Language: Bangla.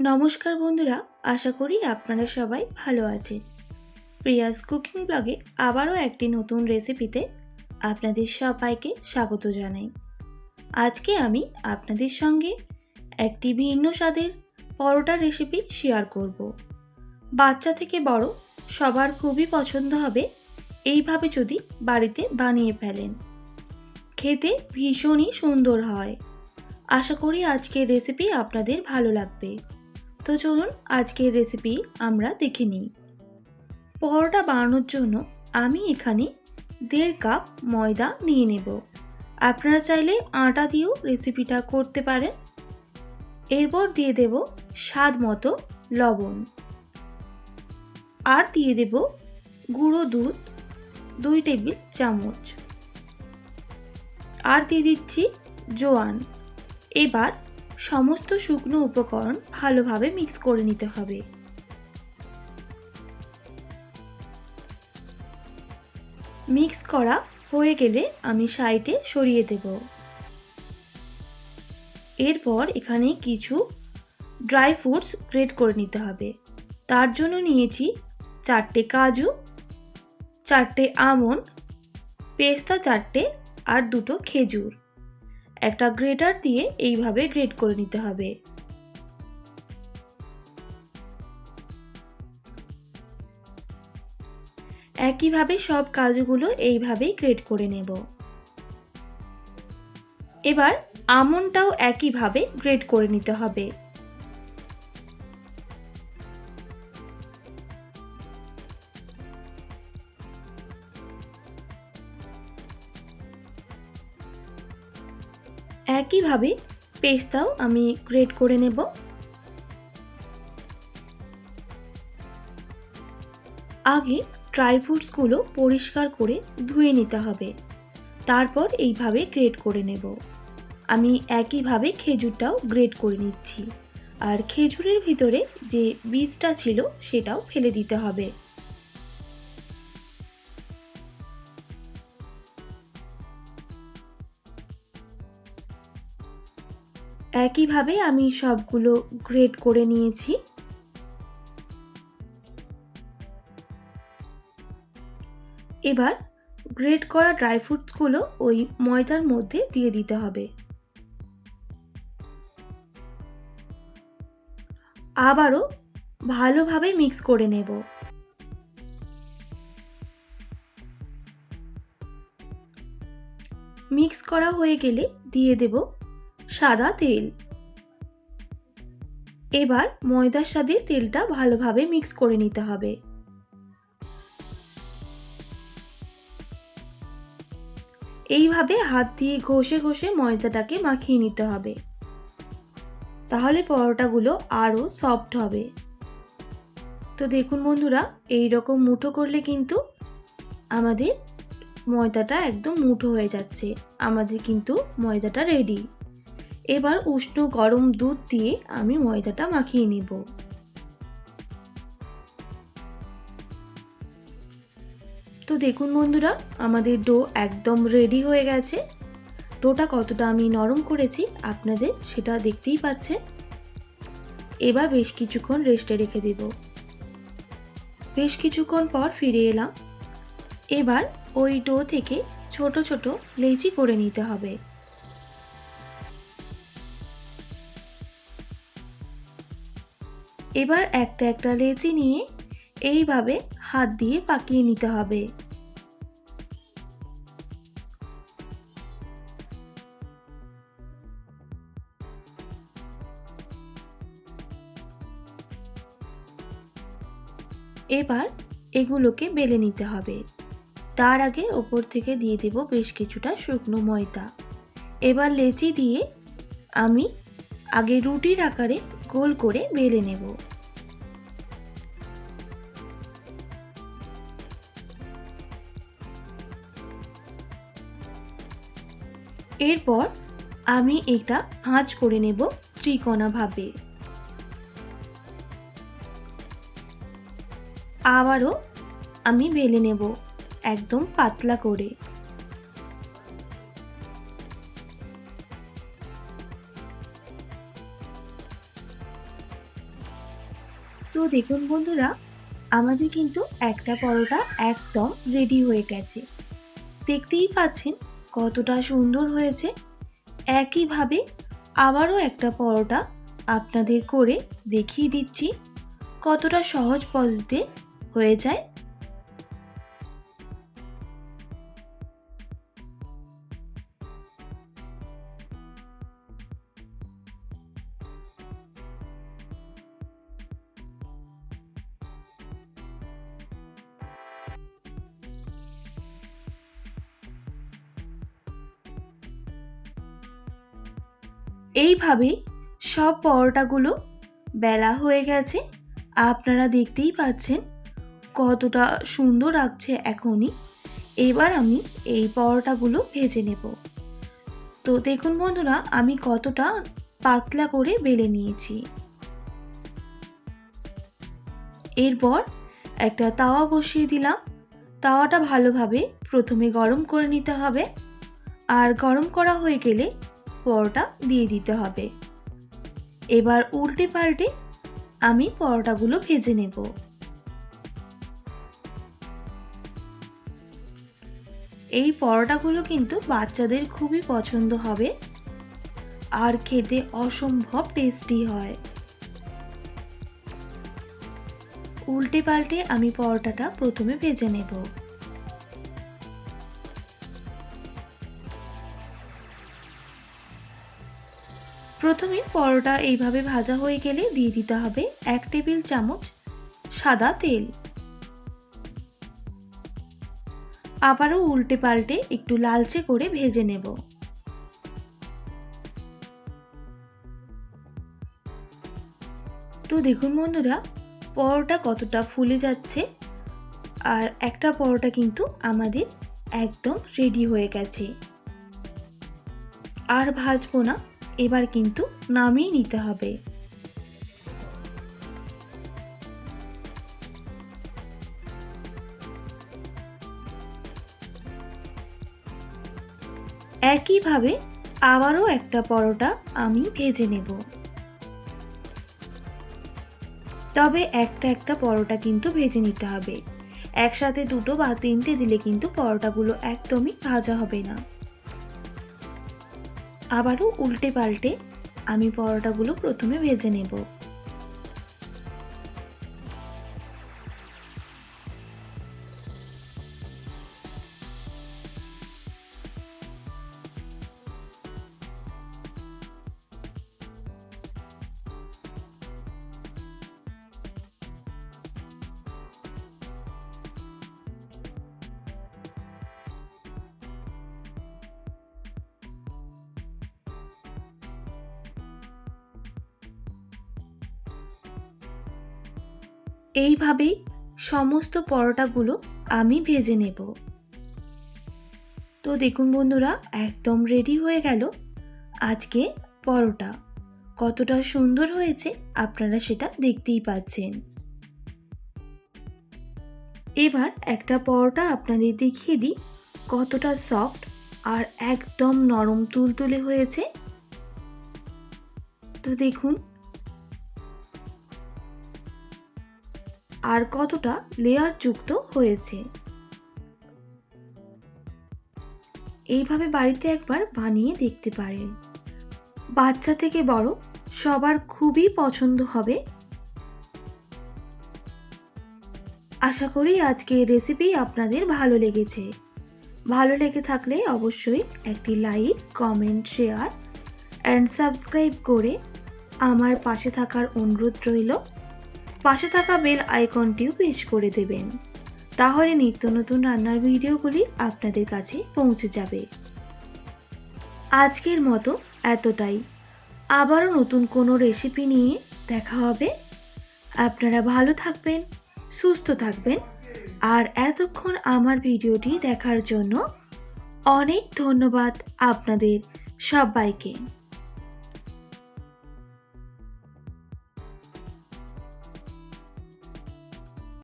নমস্কার বন্ধুরা, আশা করি আপনারা সবাই ভালো আছেন। প্রিয়াস কুকিং ব্লগে আবারও একটি নতুন রেসিপিতে আপনাদের সবাইকে স্বাগত জানাই। আজকে আমি আপনাদের সঙ্গে একটি ভিন্ন স্বাদের পরোটার রেসিপি শেয়ার করব। বাচ্চা থেকে বড় সবার খুবই পছন্দ হবে এইভাবে যদি বাড়িতে বানিয়ে ফেলেন। খেতে ভীষণই সুন্দর হয়। আশা করি আজকের রেসিপি আপনাদের ভালো লাগবে। তো চলুন আজকের রেসিপি আমরা দেখে নিই। পরোটা বানানোর জন্য আমি এখানে দেড় কাপ ময়দা নিয়ে নেব। আপনারা চাইলে আটা দিয়েও রেসিপিটা করতে পারেন। এরপর দিয়ে দেব স্বাদ মতো লবণ। আর দিয়ে দেব গুঁড়ো দুধ, দুই টেবিল চামচ। আর দিয়ে দিচ্ছি জোয়ান। এবার সমস্ত শুকনো উপকরণ ভালোভাবে মিক্স করে নিতে হবে। মিক্স করা হয়ে গেলে আমি সাইডে সরিয়ে দেব। এরপর এখানে কিছু ড্রাই ফ্রুটস গ্রেট করে নিতে হবে। তার জন্য নিয়েছি চারটে কাজু, চারটে আমন্ড, পেস্তা চারটে আর দুটো খেজুর। একটা গ্রেটার দিয়ে এইভাবে গ্রেট করে নিতে হবে। একইভাবে সব কাজুগুলো এইভাবেই গ্রেট করে নেব। এবার আমনটাও একইভাবে গ্রেট করে নিতে হবে। একইভাবে পেস্তাও আমি গ্রেট করে নেব। আগে ড্রাই ফ্রুটসগুলো পরিষ্কার করে ধুয়ে নিতে হবে। তারপর এইভাবে গ্রেট করে নেব। আমি একইভাবে খেজুরটাও গ্রেট করে নিচ্ছি। আর খেজুরের ভিতরে যে বীজটা ছিল সেটাও ফেলে দিতে হবে। একইভাবে আমি সবগুলো গ্রেড করে নিয়েছি। এবার গ্রেড করা ড্রাই ফ্রুটসগুলো ওই ময়দার মধ্যে দিয়ে দিতে হবে। আবারও ভালোভাবে মিক্স করে নেব। মিক্স করা হয়ে গেলে দিয়ে দেব সাদা তেল। এবার ময়দার সাথে তেলটা ভালোভাবে মিক্স করে নিতে হবে। এইভাবে হাত দিয়ে ঘষে ঘষে ময়দাটাকে মাখিয়ে নিতে হবে। তাহলে পরোটাগুলো আরও সফট হবে। তো দেখুন বন্ধুরা এই রকম মুঠো করলে কিন্তু আমাদের ময়দাটা একদম মুঠো হয়ে যাচ্ছে। আমাদের কিন্তু ময়দাটা রেডি এবার উষ্ণ গরম দুধ দিয়ে আমি ময়দাটা মাখিয়ে নেব। তো দেখুন বন্ধুরা, আমাদের ডো একদম রেডি হয়ে গেছে। ডোটা কতটা আমি নরম করেছি আপনাদের সেটা দেখতেই পাচ্ছেন। এবার বেশ কিছুক্ষণ রেস্টে রেখে দেব। বেশ কিছুক্ষণ পর ফিরে এলাম। এবার ওই ডো থেকে ছোট ছোট লেচি করে নিতে হবে। এবার একটা একটা লেচি নিয়ে এইভাবে হাত দিয়ে পাকিয়ে নিতে হবে। এবার এগুলোকে বেলে নিতে হবে। তার আগে ওপর থেকে দিয়ে দেব বেশ কিছুটা শুকনো ময়দা। এবার লেচি দিয়ে আমি আগে রুটির আকারে গোল করে বেলে নেব। এরপর আমি এটা ভাঁজ করে নেব ত্রিকোণাভাবে আবারও আমি বেলে নেব একদম পাতলা করে। তো দেখুন বন্ধুরা, আমাদের কিন্তু একটা পরোটা একদম রেডি হয়ে গেছে। দেখতেই পাচ্ছেন কতটা সুন্দর হয়েছে, একইভাবে আবারও একটা পরোটা আপনাদের করে দেখিয়ে দিচ্ছি, কতটা সহজ পদ্ধতিতে হয়ে যায়। এইভাবেই সব পরোটাগুলো বেলা হয়ে গেছে। আপনারা দেখতেই পাচ্ছেন কতটা সুন্দর লাগছে এখনই। এবার আমি এই পরোটাগুলো ভেজে নেব। তো দেখুন বন্ধুরা, আমি কতটা পাতলা করে বেলে নিয়েছি। এরপর একটা তাওয়া বসিয়ে দিলাম। তাওয়াটা ভালোভাবে প্রথমে গরম করে নিতে হবে। আর গরম করা হয়ে গেলে পরোটা দিয়ে দিতে হবে। এবার উল্টে পাল্টে আমি পরোটাগুলো ভেজে নেব। এই পরোটাগুলো কিন্তু বাচ্চাদের খুবই পছন্দ হবে আর খেতে অসম্ভব টেস্টি হয়। উল্টে পাল্টে আমি পরোটাটা প্রথমে ভেজে নেব। প্রথমে পরোটা এইভাবে ভাজা হয়ে গেলে দিয়ে দিতে হবে এক টেবিল চামচ সাদা তেল। আবারও উল্টে পাল্টে একটু লালচে করে ভেজে নেব। তো দেখুন বন্ধুরা, পরোটা কতটা ফুলে যাচ্ছে আর একটা পরোটা কিন্তু আমাদের একদম রেডি হয়ে গেছে। আর ভাজবো না। এবার কিন্তু নামিয়ে নিতে হবে। একইভাবে আবারও একটা পরোটা আমি ভেজে নেব। তবে একটা একটা পরোটা কিন্তু ভেজে নিতে হবে। একসাথে দুটো বা তিনটে দিলে কিন্তু পরোটাগুলো একদমই ভাজা হবে না। আবারও উল্টে পাল্টে আমি পরোটাগুলো প্রথমে ভেজে নেব। এইভাবেই সমস্ত পরোটাগুলো আমি ভেজে নেব। তো দেখুন বন্ধুরা, একদম রেডি হয়ে গেল আজকে পরোটা। কতটা সুন্দর হয়েছে আপনারা সেটা দেখতেই পাচ্ছেন। এবার একটা পরোটা আপনাদের দেখিয়ে দিই, কতটা সফট আর একদম নরম তুলতুলে হয়েছে। তো দেখুন আর কতটা লেয়ার যুক্ত হয়েছে। এইভাবে বাড়িতে একবার বানিয়ে দেখতে পারেন। বাচ্চা থেকে বড় সবার খুবই পছন্দ হবে। আশা করি আজকে রেসিপি আপনাদের ভালো লেগেছে। ভালো লেগে থাকলে অবশ্যই একটি like, comment, share and subscribe করে আমার পাশে থাকার অনুরোধ রইল। পাশে থাকা বেল আইকনটিও প্রেস করে দেবেন। তাহলে নিত্য নতুন রান্নার ভিডিওগুলি আপনাদের কাছে পৌঁছে যাবে। আজকের মতো এতটাই। আবারও নতুন কোনো রেসিপি নিয়ে দেখা হবে। আপনারা ভালো থাকবেন, সুস্থ থাকবেন। আর এতক্ষণ আমার ভিডিওটি দেখার জন্য অনেক ধন্যবাদ আপনাদের সবাইকে।